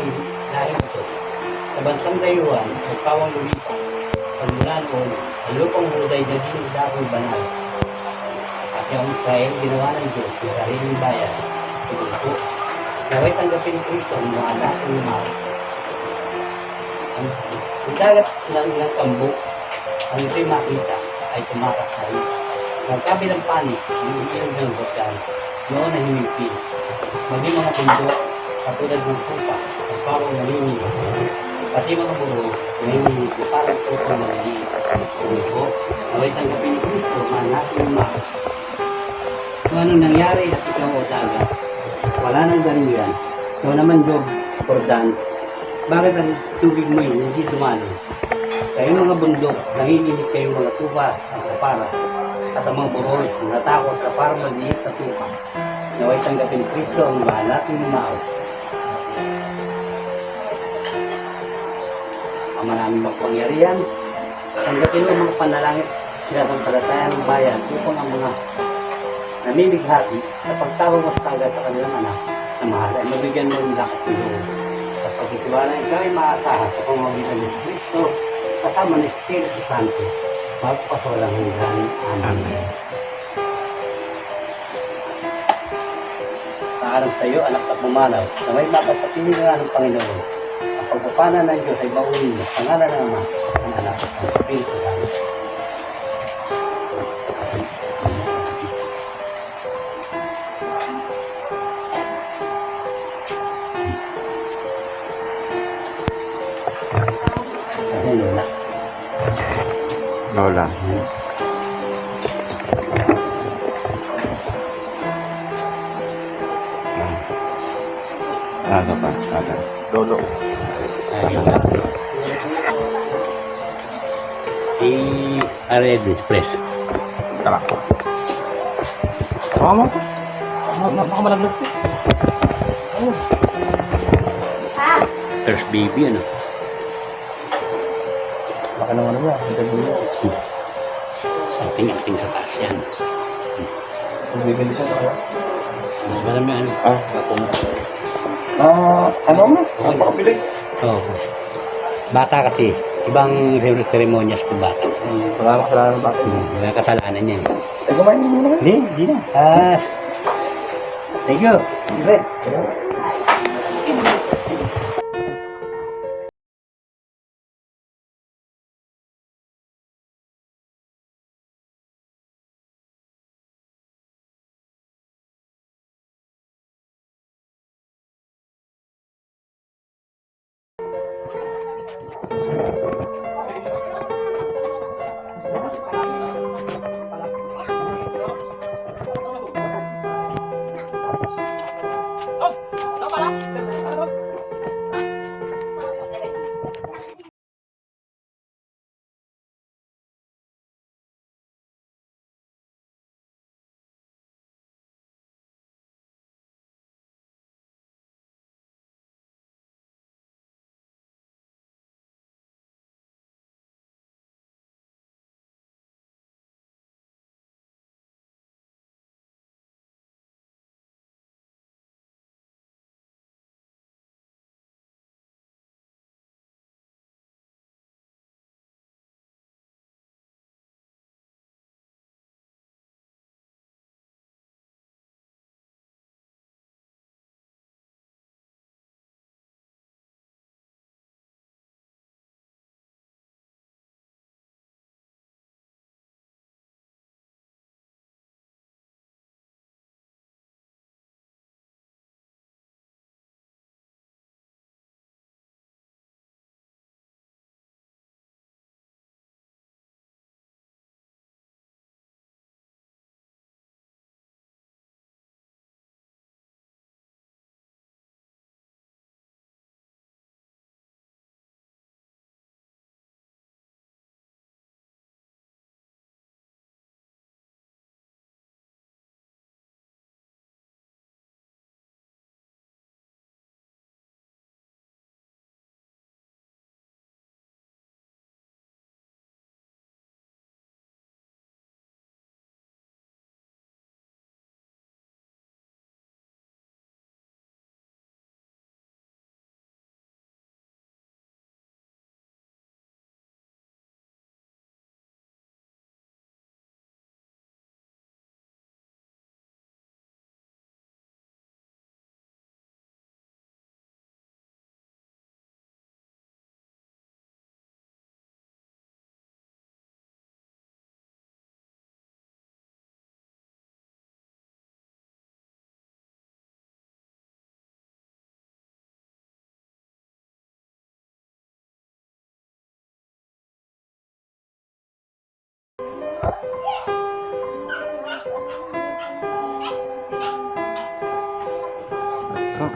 ng dahil dahil ito sa bansang dayuhan o kawang lulipa pagmula noon ang lupang huday naging dahil banal. At yung Israel ginawa ng Diyos ng sariling bayan tungkol po. Naway tanggapin Kristo ang mga anak ng mga ang, ang dagat ng ilang kambo ang ito'y makita ay tumakas na rin ng kabilang panig yung iyong ng Jordan noon na himigpil maging mga bundok katulad ng kupa at parang nalingin pati mga buro nalingin parang tupa na nalingin Kung naway tanggapin ni Kristo manasin ng mga kung anong nangyari sa ikaw o dagat wala nang daluyan ikaw naman Job Jordan. Bakit ang tubig mo yun? Hindi sumalo. Kayong mga bundok nanginginig kayong mga tupa at kapara. At ang mga buroy natakot sa parang maliit na tupa. Naway tanggapin Kristo ang mahal nating umao ang maraming magpangyarihan tanggapin mo mga panalangin sinasampalataya ng bayan upang ang mga namimighati sa pagtawag mo sa tagad sa kanilang anak na mahal ay mabigyan mo ng lakas ng loob at pagtitiwala ikaw ay maaasahan sa pamamagitan ni Kristo kasama ng Espiritu Santo magpasawalang hanggan. Amen. Paalam sa iyo, anak at mamalaw, na may mapapatili nga ng Panginoon. Ang pagpapana ng Diyos ay baunin mo sa ngalan ng Ama, ng Anak at ng Espiritu Santo. Lola. Ah. Ano pa? Ano? Lolo. Ared Express. Tara. Tama mo? Baka malaglag ko. First baby, ano? Baka naman ba? Ito dito. Ating-ating sa taas yan. Bibili siya. Marami ano. Ah, ako na. Ah, ano mo? Ako makapili. Oo. Bata kasi. Ibang ceremonias kung bata. Wala na kasalanan ng bakit. Hmm, Wala kasalanan yan. Eh, kumain mo naman. Hindi, hindi na. Ah, thank you. Yes. Ka-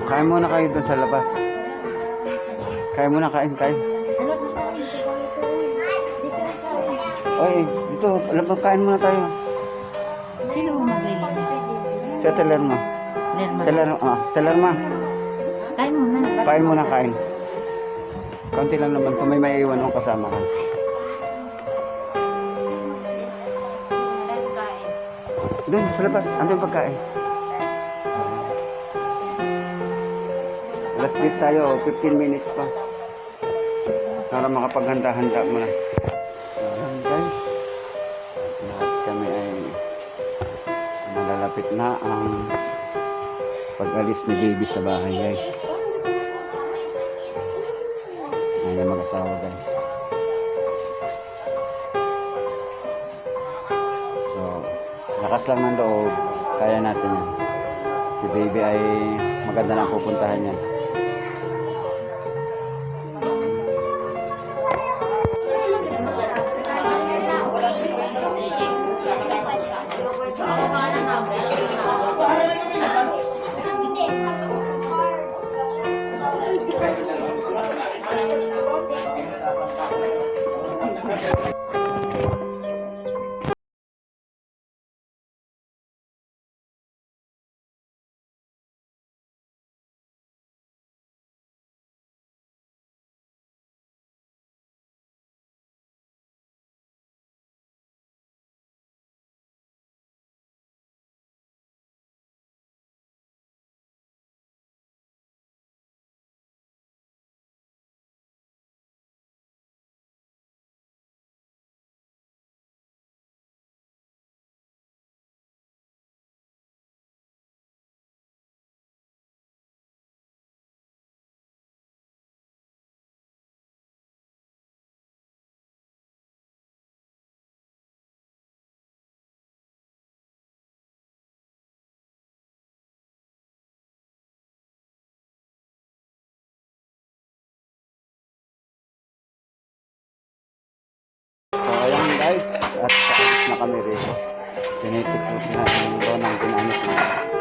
Kain muna kayo doon sa labas. Kain muna, kain, kain. Oy, dito, mo, kain muna tayo. Sino mo magbili? Sa teler mo. Teler, ah, teler mo. Kain mo na. Kain muna, kain. Konti lang naman kung may maiiwan akong kasama ka. Doon, sa labas. Ano yung pagkain? Alas 10 tayo, 15 minutes pa. Para makapaghanda-handa mo na. So, ayan guys. Lahat kami ay malalapit na ang pag-alis ni baby sa bahay guys. Ayan mag-asawa guys. Lakas lang ng loob. Kaya natin yan. Si baby ay maganda na pupuntahan niya. At paalis na kami rito. Tinitikot na yung doon ang ginamit na.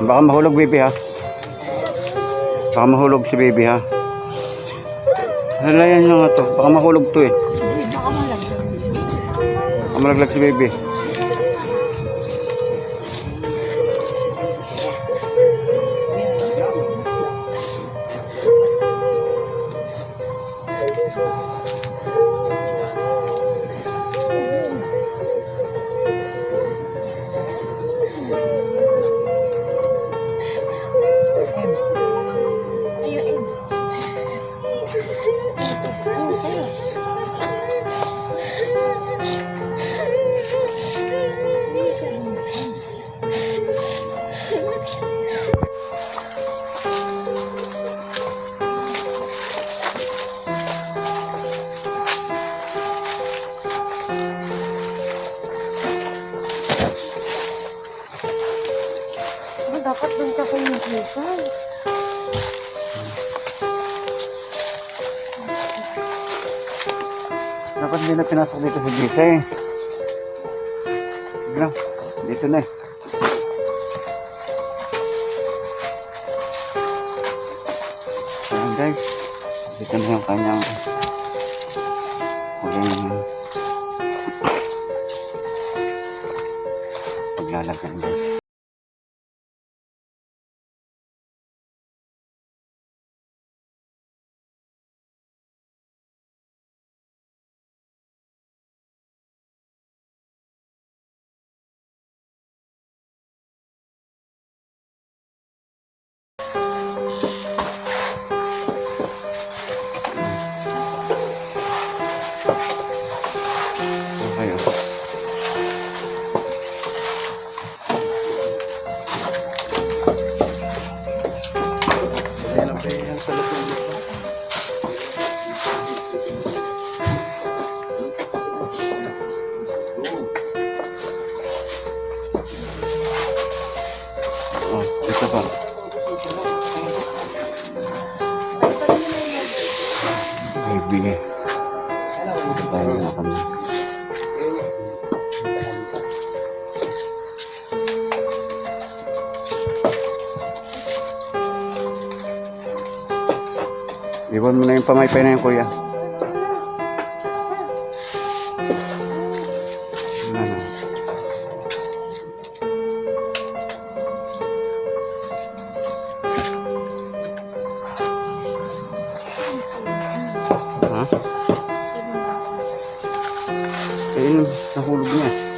Baka mahulog baby ha. Baka mahulog si baby ha. Halayan nyo nga to. Baka mahulog to eh. Baka malaglag si baby. Dapat hindi na pinasok dito sa Gisa eh. Sige lang. Dito na eh. Ayan guys. Dito na yung kanyang huling paglalagyan guys. Mo na yun, kuya. Ano? Ayun, nahulog niya.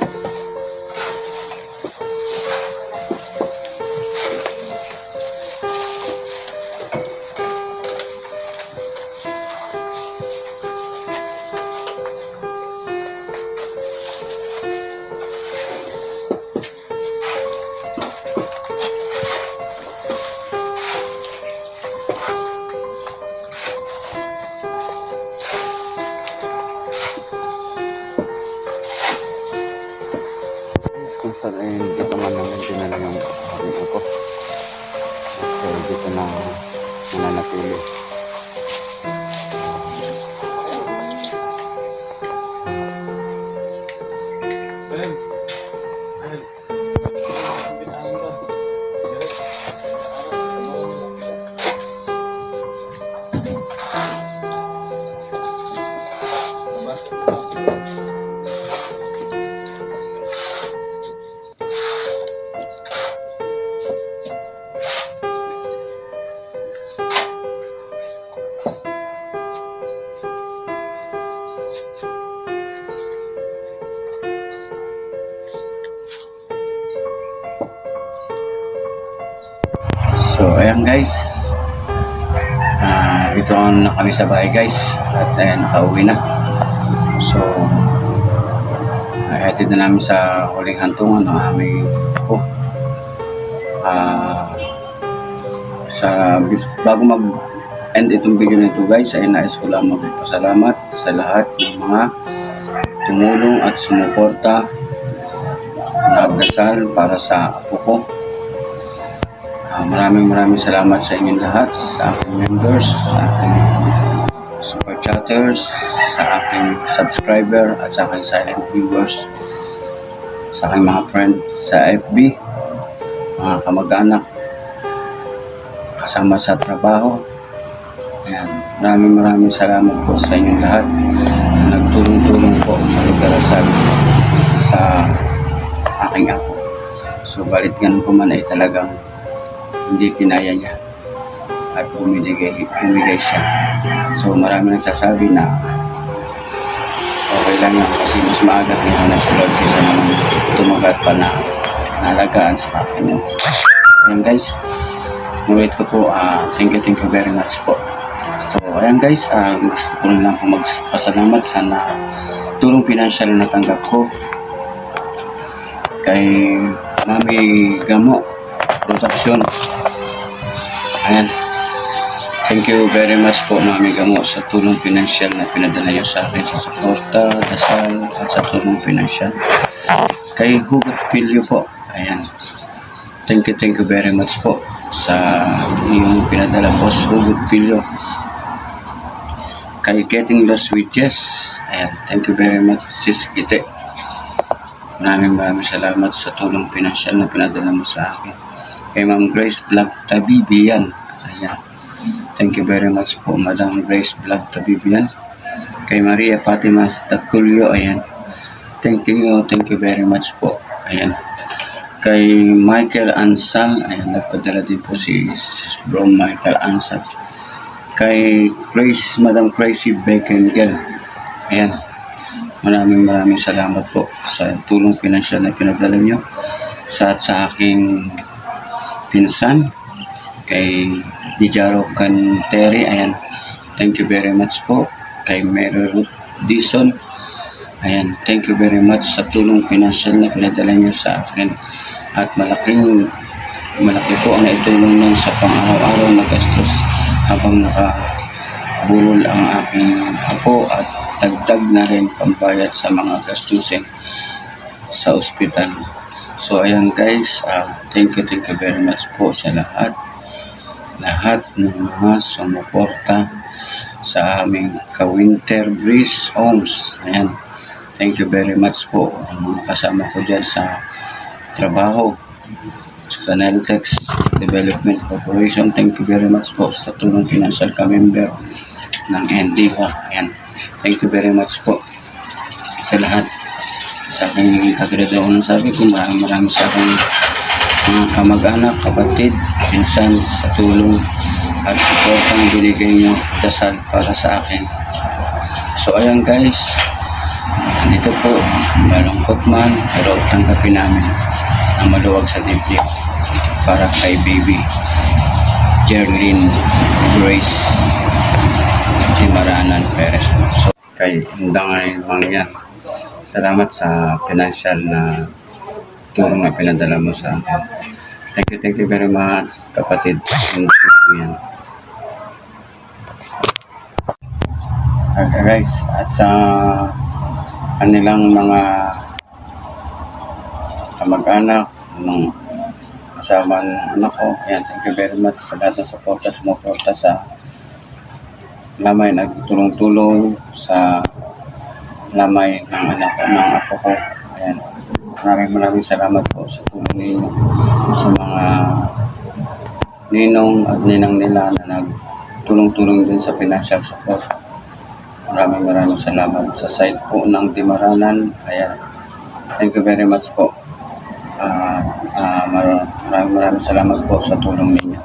Ayan guys. Ah, dito na kami sa bahay guys. At ayan, nakauwi na. So, ayatid na namin sa huling hantungan ng aming ako. Ah, sa bago mag end itong video na ito guys ay nais ko lang magpasalamat sa lahat ng mga tumulong at sumuporta nagdasal para sa apo ko Ah, maraming maraming salamat sa inyong lahat, sa aking members, sa aking super chatters, sa aking subscriber, at sa aking silent viewers, sa aking mga friend sa FB, mga kamag-anak, kasama sa trabaho. Ayan, maraming maraming salamat po sa inyong lahat na nagtulong-tulong po sa pagdarasal sa aking ako. So, balit ganun po man ay talagang hindi kinaya niya at bumigay, bumigay siya. So marami nagsasabi na okay lang yan kasi mas maaga na sa Lord kaysa naman tumagat pa na nalagaan sa akin. Ayan guys, ulit ko po, ah, thank you, thank you very much po. So ayan guys, ah, gusto ko lang po magpasalamat sa na tulong financial na natanggap ko kay Mami Gamo Production. Ayan. Thank you very much po Mami Gamo sa tulong pinansyal na pinadala niyo sa akin sa suporta, dasal, at sa tulong pinansyal. Kay Hugot Pilyo po. Ayan. Thank you, thank you very much po sa iyong pinadala po sa Hugot Pilyo. Kay Getting Lost with Jess. Ayan. Thank you very much Sis Gite. Maraming maraming salamat sa tulong pinansyal na pinadala mo sa akin. Kay Ma'am Grace Vlog Tabibian. Ayan. Thank you very much po, Madam Grace Vlog Tabibian. Kay Maria Fatima Taculio. Ayan. Thank you, thank you very much po. Ayan. Kay Michael Ansal. Ayan, nagpadala din po si Bro Michael Ansal. Kay Grace, Madam Crazy Beckengel. Ayan. Maraming maraming salamat po sa tulong pinansyal na pinadala nyo sa sa aking pinsan kay Dijaro Canteri ayan. Thank you very much po. Kay Ruth Dison ayan. Thank you very much sa tulong pinansyal na pinadala niyo sa akin. At malaking malaki po ang naitulong nun sa pang-araw-araw na gastos habang nakabulol ang aking apo at dagdag na rin pambayad sa mga gastusin sa ospital. So ayan guys, ah, thank you, thank you very much po sa lahat. Lahat ng mga sumuporta sa aming ka-winter breeze homes. Ayan, thank you very much po. Ang mga kasama ko dyan sa trabaho sa Neltex Development Corporation. Thank you very much po sa tulong financial ka-member ng NDIVA. Ayan, thank you very much po sa lahat sa aking kagrado ng sabi ko maraming maraming sa aking mga kamag-anak, kapatid, pinsan sa tulong at support ang binigay nyo dasal para sa akin. So ayan guys, dito po, malungkot man, pero tanggapin namin ang maluwag sa dibdib para kay baby Jerlyn Grace Timaranan Perez. So kay Indang Mangyan, salamat sa financial na tulong na pinadala mo sa akin. Thank you, thank you very much, kapatid. Yan. Okay, guys, at sa kanilang mga kamag-anak, ng kasama ng anak ko, yan, thank you very much sa lahat ng suporta, sumuporta sa lamay, nagtulong-tulong sa lamay ng anak ng apo ko. Ayan. Maraming maraming salamat po sa tulong ninyo sa mga ninong at ninang nila na nagtulong-tulong din sa financial support. Maraming maraming salamat sa site po ng Dimaranan. Ayan. Thank you very much po. Ah, mar- maraming maraming salamat po sa tulong ninyo.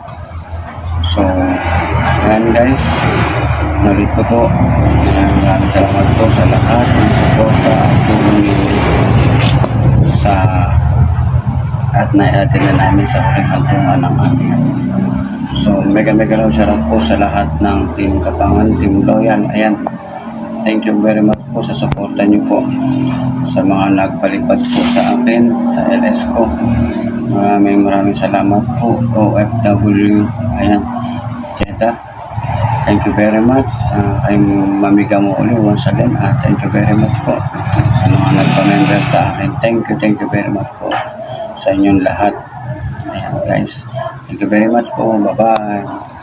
So, ayan guys. Nalit ko po. Maraming salamat po sa lahat ng suporta at sa at naiatin na namin sa huling ng aming So, mega mega love shoutout po sa lahat ng Team Kapangan, Team Loyal. Ayan, thank you very much po sa suporta niyo po sa mga nagpalipad po sa akin sa LS ko. Maraming maraming salamat po OFW. Ayan, Jeddah. Thank you very much. Uh, kay Mamiga mo uli once again. Uh, thank you very much po. Ano mga nagpa-member sa akin. Thank you, thank you very much po sa inyong lahat. Ayan guys. Thank you very much po. Bye-bye.